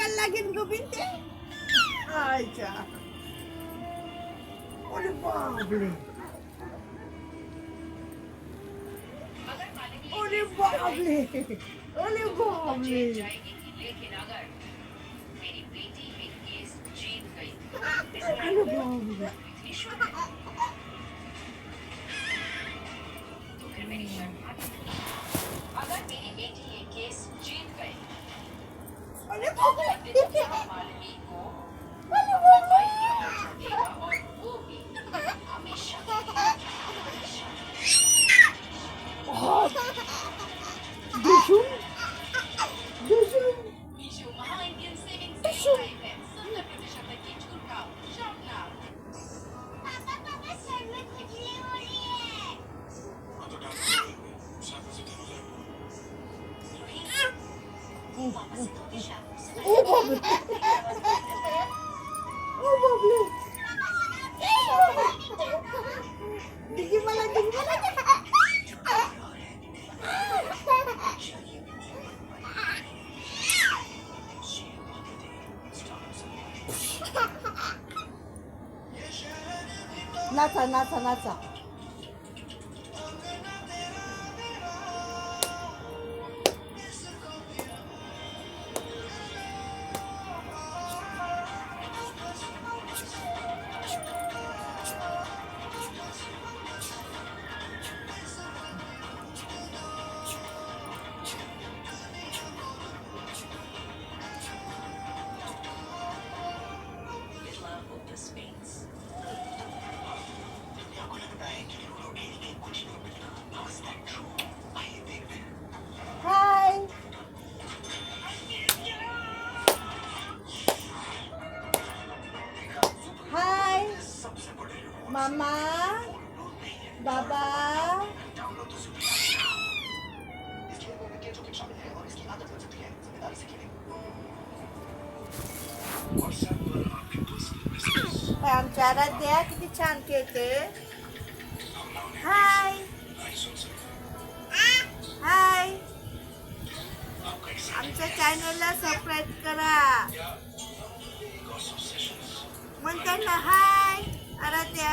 Sugar লাগেন গোবিন্দে আচ্ছা ওরে বাবরে ওরে বাবরে ওরে Oh, babe. Oh, babe. Digi malah, digi malah. Nasa, nasa, nasa. मामा बाबा आमच्या आराध्या किती छान खेळते हाय हाय आमच्या चॅनलला सबस्क्राईब करा म्हणतात ना हाय आराध्या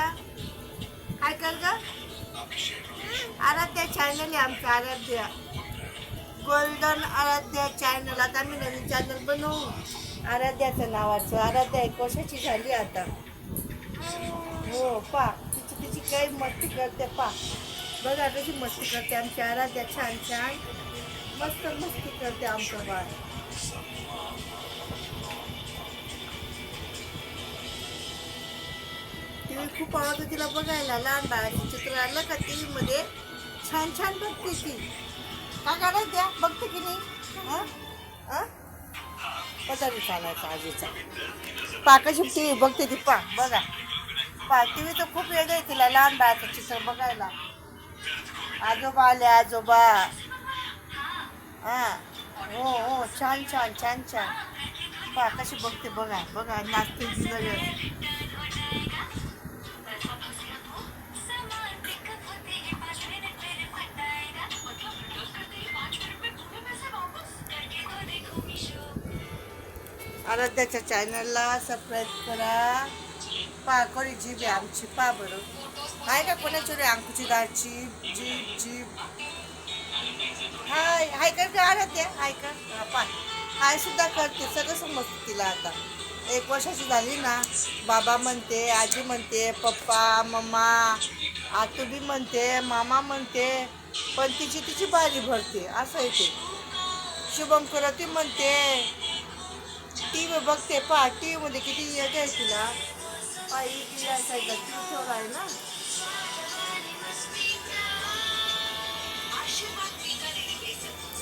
काय कर ग? आराध्या चॅनल आहे आमचं आराध्या. गोल्डन आराध्या चॅनल आता आम्ही नवीन चॅनल बनवू. आराध्याचं नावाचं आराध्या एक वर्षाची झाली आता. हो पा. तिची तिची काही मस्ती करते पा. बघा कशी मस्ती करते आमची आराध्या. छान छान. मस्त मस्ती करते आमचं बाळ. टी व्ही तिला बघायला लहान बाळाचे चित्र आलं का टी व्हीमध्ये छान छान बघते ती. का काढत द्या बघते की नाही? हां? हं? पदारी चालायचा आजीचा. पाकाशी टी व्ही बघते ती पा बघा. पा टी व्ही तर खूप वेगळं आहे तिला लहान बाळाचं चित्र बघायला. आजोबा आले आजोबा. हा. हो हो छान छान छान छान. पा कशी बघते बघा बघा नाचते ती आराध्याच्या चॅनलला सबस्क्राईब करा. पा कोणी जीभ आहे आमची पा बरं. आहे का कोणाची रे अंकुची दाची? जीभ जीभ. हाय हाय कर का आराध्या हाय कर. हा, पा हाय सुद्धा करते सगळं समजतं तिला आता. एक वर्षाची झाली ना बाबा म्हणते आजी म्हणते पप्पा मम्मा आतू बी म्हणते मामा म्हणते पण तिची तिची बारी भरते असं आहे ते. शुभम करती म्हणते टी व्ही बघते पहा टी व्हीमध्ये किती येत आहे तिला. पहा इकडे आहे ना.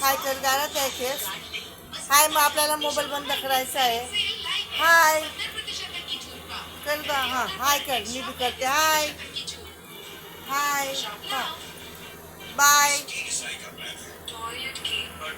हाय कर गाण्यात आहे खेळ हाय मग आपल्याला मोबाईल बंद करायचा आहे. हाय. कर बा हां हाय कर. मी बी करते. हाय. हाय हां. बाय.